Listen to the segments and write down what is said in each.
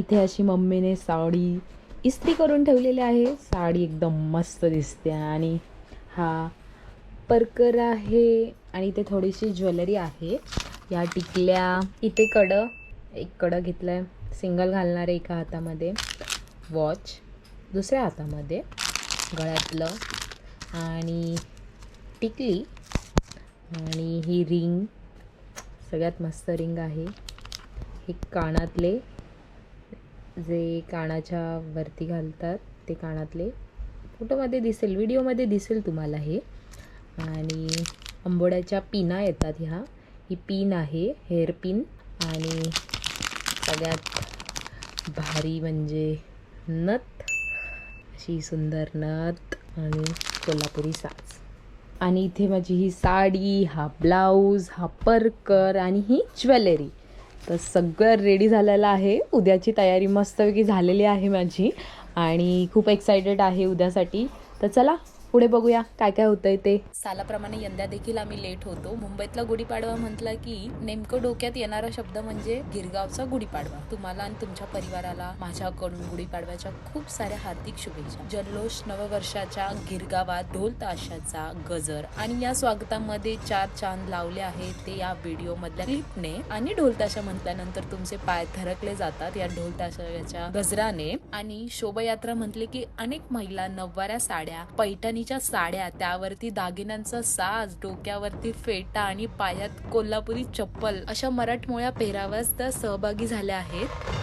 इथे अशी मम्मीने साडी इस्त्री करून ठेवलेली आहे. साडी एकदम मस्त दिसते आणि हा परकर आहे आणि इथे थोडीशी ज्वेलरी आहे. या टिकल्या इथे कडं एक कडं घेतलं आहे सिंगल घालणार आहे एका हातामध्ये. वॉच दुसऱ्या हातामध्ये. गळ्यातलं. आणि टिकली आणि ही रिंग. सगळ्यात मस्त रिंग आहे. हे कानातले जे कानाच्या वरती घालतात ते कानातले फोटोमध्ये दिसेल व्हिडिओमध्ये दिसेल तुम्हाला हे. आणि आंबोड्याच्या पिना येतात ह्या. ही पिन आहे हेअर पिन. आणि सगळ्यात भारी म्हणजे नथ. अशी सुंदर नथ आणि कोल्हापुरी साज. आणि इथे माझी ही साडी हा ब्लाऊज हा परकर आणि ही ज्वेलरी. तर सगळं रेडी झालेलं आहे. उद्याची तयारी मस्तपैकी झालेली आहे माझी. आणि खूप एक्सायटेड आहे उद्यासाठी. तर चला पुढे बघूया काय काय होतंय ते. सालाप्रमाणे यंदा देखील आम्ही लेट होतो. मुंबईतला गुढीपाडवा म्हटलं की नेमकं डोक्यात येणारा शब्द म्हणजे गिरगावचा गुढीपाडवा. तुम्हाला आणि तुमच्या परिवाराला माझ्याकडून गुढीपाडव्याच्या खूप साऱ्या हार्दिक शुभेच्छा. जल्लोष नववर्षाच्या गिरगावात ढोल ताशाचा गजर आणि या स्वागतामध्ये चार चांद लावले आहेत ते या व्हिडिओ मधल्या क्लिपने आणि ढोल ताशा म्हटल्यानंतर तुमचे पाय थरकले जातात या ढोल ताशाच्या गजराने. आणि शोभायात्रा म्हटले की अनेक महिला नववाऱ्या साड्या पैठणी पैठणीच्या साड्या त्यावरती दागिन्यांचा साज डोक्यावरती फेटा आणि पायात कोल्हापुरी चप्पल अशा मराठमोळ्या पेहराव्यास त्या सहभागी झाल्या आहेत.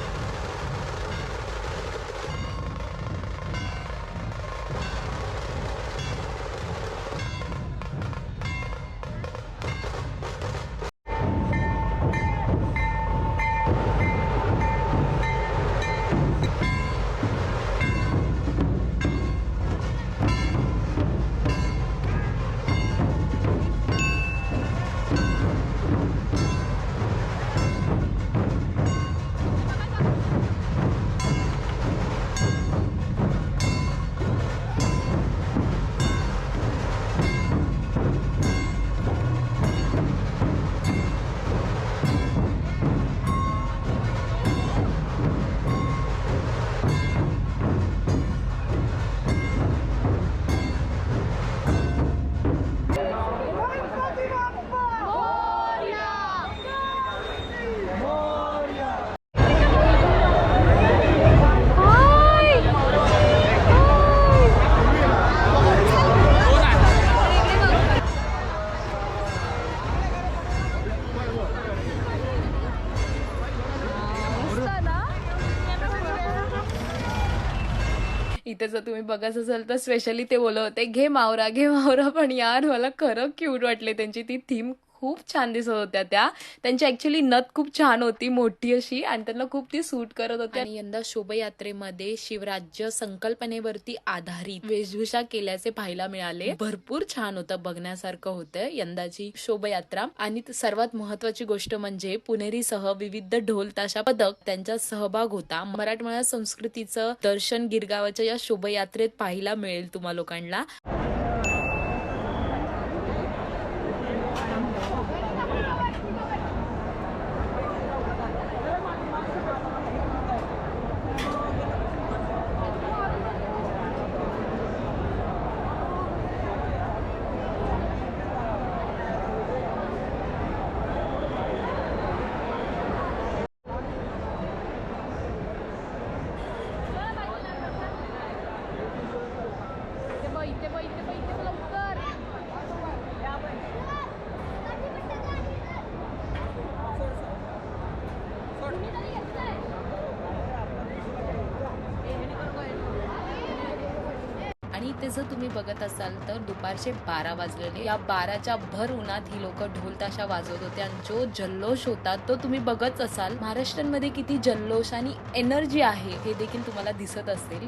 इथे जर तुम्ही बघत असाल तर स्पेशली ते बोलवते होते घे मावरा घे मावरा पण यार मला खरं क्यूट वाटले त्यांची ती थीम खूप छान दिसत होत्या त्या. त्यांची ऍक्च्युली नथ खूप छान होती मोठी अशी. आणि त्यांना खूप ती सूट करत होती आणि यंदा शोभायात्रेमध्ये शिवराज्य संकल्पनेवरती आधारित वेशभूषा केल्याचे पाहायला मिळाले. भरपूर छान होतं बघण्यासारखं होतं यंदाची शोभायात्रा. आणि सर्वात महत्वाची गोष्ट म्हणजे पुणेरीसह विविध ढोल ताशा पदक त्यांचा सहभाग होता. मराठमोळ्या संस्कृतीचं दर्शन गिरगावाच्या या शोभायात्रेत पाहायला मिळेल तुम्हा लोकांना. इथे जर तुम्ही बघत असाल तर दुपारचे बारा वाजलेले. या बाराच्या भर उन्हात ही लोक ढोल ताशा वाजवत होते आणि जो जल्लोष होता तो तुम्ही बघत असाल. महाराष्ट्रांमध्ये किती जल्लोष आणि एनर्जी आहे हे देखील तुम्हाला दिसत असेल.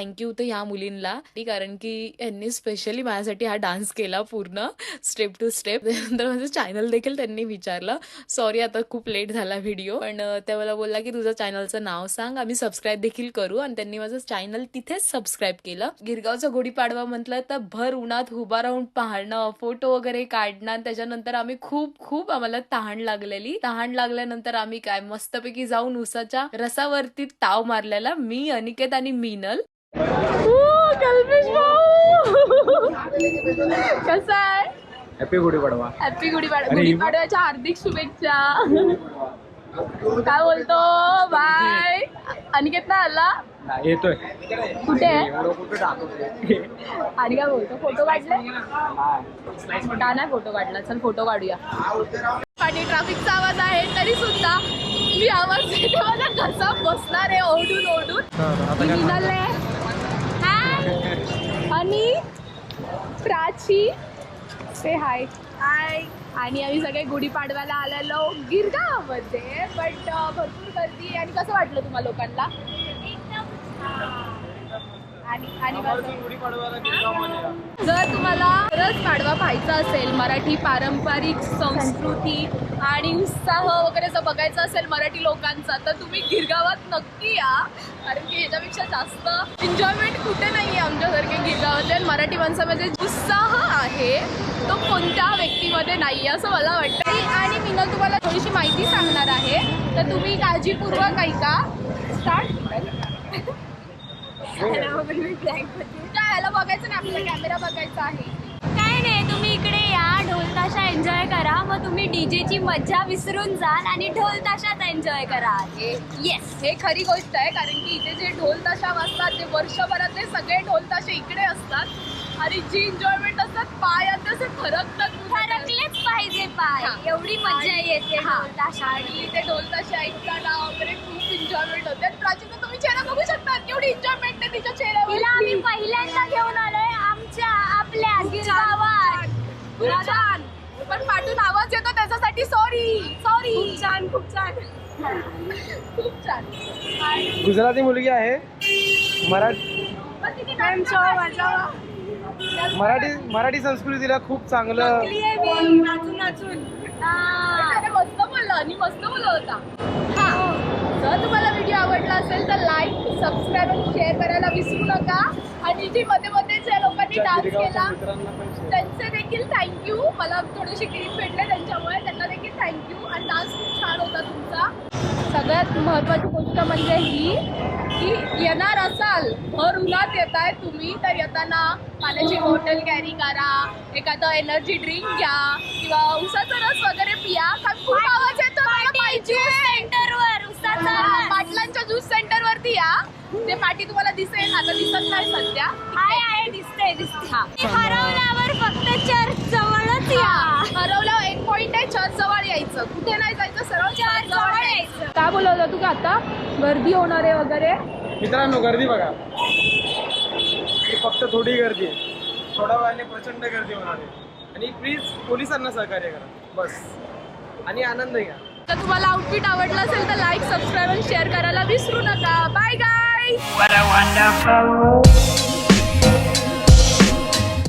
थँक्यू तर ह्या मुलींना कारण की यांनी स्पेशली माझ्यासाठी हा डान्स केला पूर्ण स्टेप टू स्टेप त्यानंतर माझं चॅनल देखील त्यांनी विचारलं. सॉरी आता खूप लेट झाला व्हिडिओ पण त्या मला बोलला की तुझं चॅनलचं नाव सांग. आम्ही सबस्क्राईब देखील करू. आणि त्यांनी माझं चॅनल तिथेच सबस्क्राईब केलं. गिरगावचा गुढीपाडवा म्हटलं तर भर उन्हात उभा राहून पाहणं फोटो वगैरे काढणं. आणि त्याच्यानंतर आम्ही खूप खूप आम्हाला तहान लागलेली. तहान लागल्यानंतर आम्ही काय मस्तपैकी जाऊन उसाच्या रसावरती ताव मारलेला मी अनिकेत आणि मीनल. कल्पेश भाऊ. कसा आहे? हॅपी गुढीपाडवा हॅपी गुढीपाडवा गुढीपाडव्याच्या हार्दिक शुभेच्छा. काय बोलतो? बाय अनिकेत ना आला? येतोय. कुठे? आणि काय बोलतो? फोटो काढले? का नाही फोटो काढला? चल फोटो काढूया. आणि ट्रॅफिकचा आवाज आहे तरी सुद्धा मी आवाज घसा बसणार आहे ओढून ओढून निघाले. आणि प्राची. से हाय हाय आणि आम्ही सगळे गुढीपाडव्याला आलेलो गिरगावामध्ये बट भरपूर गर्दी आणि कसं वाटलं तुम्हाला लोकांना आणि आणि कसं? गुढीपाडव्याला गिरगावमध्ये या. जर तुम्हाला खरंच पाडवा पाहायचा असेल मराठी पारंपरिक संस्कृती आणि उत्साह वगैरे जर बघायचा असेल मराठी लोकांचा तर तुम्ही गिरगावात नक्की या. कारण की याच्यापेक्षा जास्त एन्जॉयमेंट कुठे नाही आहे आमच्यासारखे गिरगावातले. आणि मराठी माणसामध्ये जो उत्साह आहे तो कोणत्या व्यक्तीमध्ये नाही आहे असं मला वाटतं आणि- आणि मी ना तुम्हाला थोडीशी माहिती सांगणार आहे. तर तुम्ही काळजीपूर्वक ऐका. स्टार्ट काय याला बघायचं नाही आपल्याला कॅमेरा बघायचा आहे. काय नाही तुम्ही इकडे या ढोल ताशा एन्जॉय करा. मग तुम्ही डीजेची मज्जा विसरून जाल आणि ढोल ताशात एन्जॉय कराल येस हे खरी गोष्ट आहे कारण की इथे जे ढोल ताशा वाजतात ते वर्षभरातले सगळे ढोल ताशे इकडे असतात आणि जी एन्जॉयमेंट असतात पाय असे फरकतात. फरकलेच पाहिजे पाय. एवढी मज्जा येते हा. ताशा आणि ते ढोल ताशे ऐकताना वगैरे खूप एन्जॉयमेंट होते. प्राचीन तुम्ही चेहरा बघू शकता केवढी एन्जॉयमेंट तिच्या तिला आम्ही चेहऱ्यावर पहिल्यांदा घेऊन आलोय आमच्या आपल्या गिरगावात. खूप छान. पण पाठून आवाज येतो त्याच्यासाठी सॉरी सॉरी खूप छान खूप छान. खूप छान. आणि गुजराती मुलगी आहे. मराठी पण तिथे नाचणं आहे. मराठी मराठी संस्कृतीला खूप चांगलं नाचून नाचून. अरे मस्त बोलला. आणि मस्त बोलला होता. हा. जर तुम्हाला व्हिडिओ आवडला असेल तर लाईक सबस्क्राईब आणि शेअर करायला विसरू नका. आणि जी मध्ये मध्ये ज्या लोकांनी डान्स केला. त्यांचे देखील थँक्यू मला थोडेसे क्लिप भेटले त्यांच्यामुळे. त्यांना देखील थँक्यू आणि डान्स खूप छान होता तुमचा. सगळ्यात महत्त्वाची गोष्ट म्हणजे ही की येणार असाल भर उन्हात येताय तुम्ही तर येताना पाण्याची बॉटल कॅरी करा एखादं एनर्जी ड्रिंक घ्या किंवा उसाचा रस वगैरे पिया कारण खूप आवाज येतो मला पाहिजे सेंटरवर उसाचा हा, रस. पाटलांच्या ज्यूस सेंटर वरती या. ते पाठी तुम्हाला दिसेल. आता दिसत नाही सध्या. आहे आहे दिसते दिसते. हरवल्यावर फक्त चर्च जवळच या. हरवला एक पॉइंट आहे चर्च जवळ यायचं. कुठे नाही जायचं सरळ चर्च जवळ यायचं. काय तू का आता? गर्दी होणार आहे वगैरे. मित्रांनो गर्दी बघा. ही फक्त थोडी गर्दी आहे. थोड्या वेळाने प्रचंड गर्दी होणार आहे. आणि प्लीज पोलिसांना सहकार्य करा. बस. आणि आनंद घ्या. तर तुम्हाला आउटफिट आवडलं असेल तर लाईक सबस्क्राईब आणि शेअर करायला विसरू नका. बाय गाय